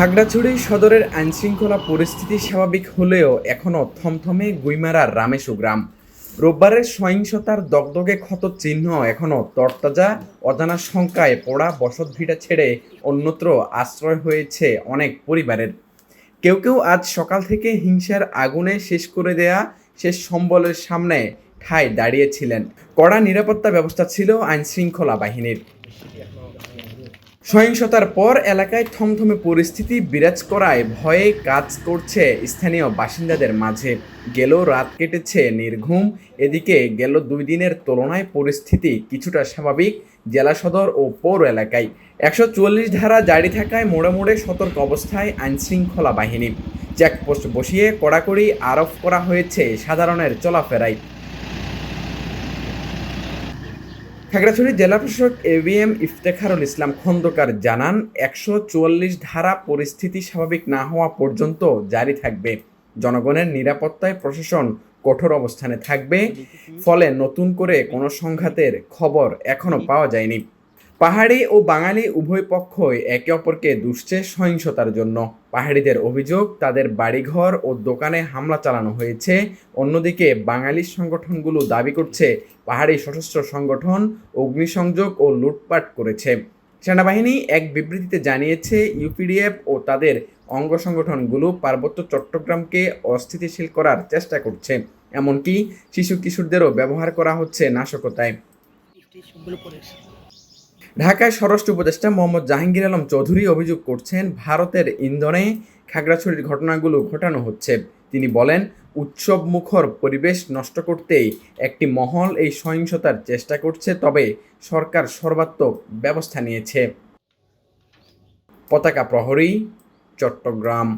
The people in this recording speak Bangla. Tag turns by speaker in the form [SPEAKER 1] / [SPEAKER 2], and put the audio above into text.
[SPEAKER 1] খাগড়াছড়ি সদরের আইনশৃঙ্খলা পরিস্থিতি স্বাভাবিক হলেও এখনও থমথমে গুইমারার রামেশু গ্রাম। রোববারের সহিংসতার দগদগে ক্ষত চিহ্ন এখনও তরতাজা, অজানা শঙ্কায় পড়া বসতভিটা ছেড়ে অন্যত্র আশ্রয় হয়েছে অনেক পরিবারের। কেউ কেউ আজ সকাল থেকে হিংসার আগুনে শেষ করে দেয়া শেষ সম্বলের সামনে ঠায় দাঁড়িয়েছিলেন। কড়া নিরাপত্তা ব্যবস্থা ছিল আইনশৃঙ্খলা বাহিনীর। সহিংসতার পর এলাকায় থমথমে পরিস্থিতি বিরাজ করায় ভয়ে কাজ করছে স্থানীয় বাসিন্দাদের মাঝে। গেল রাত কেটেছে নির্ঘুম, এদিকে গেল দুই দিনের তুলনায় পরিস্থিতি কিছুটা স্বাভাবিক জেলা সদর ও পৌর এলাকায়। একশো চুয়াল্লিশ ধারা জারি থাকায় মোড়ে মোড়ে সতর্ক অবস্থায় আইনশৃঙ্খলা বাহিনী। চেকপোস্ট বসিয়ে কড়াকড়ি আরোপ করা হয়েছে সাধারণের চলাফেরায়। খাগড়াছড়ি জেলা প্রশাসক এভিএম ইফতেখারুল ইসলাম খন্দকার জানান, একশো চুয়াল্লিশ ধারা পরিস্থিতি স্বাভাবিক না হওয়া পর্যন্ত জারি থাকবে। জনগণের নিরাপত্তায় প্রশাসন কঠোর অবস্থানে থাকবে। ফলে নতুন করে কোনো সংঘাতের খবর এখনও পাওয়া যায়নি। পাহাড়ি ও বাঙালি উভয় পক্ষই একে অপরকে দুষছে সহিংসতার জন্য। পাহাড়িদের অভিযোগ, তাদের বাড়িঘর ও দোকানে হামলা চালানো হয়েছে। অন্যদিকে, বাঙালি সংগঠনগুলো দাবি করছে, পাহাড়ি সশস্ত্র সংগঠন অগ্নিসংযোগ ও লুটপাট করেছে। সেনাবাহিনী এক বিবৃতিতে জানিয়েছে, ইউপিডিএফ ও তাদের অঙ্গ সংগঠনগুলো পার্বত্য চট্টগ্রামকে অস্থিতিশীল করার চেষ্টা করছে। এমনকি শিশু কিশোরদেরও ব্যবহার করা হচ্ছে নাশকতায়। ঢাকায় স্বরাষ্ট্র উপদেষ্টা মোহাম্মদ জাহাঙ্গীর আলম চৌধুরী অভিযোগ করছেন, ভারতের ইন্ধনে খাগড়াছড়ির ঘটনাগুলো ঘটানো হচ্ছে। তিনি বলেন উৎসব মুখর পরিবেশ নষ্ট করতেই একটি মহল এই সহিংসতার চেষ্টা করছে, তবে সরকার সর্বাত্মক ব্যবস্থা নিয়েছে। পতাকা প্রহরী, চট্টগ্রাম।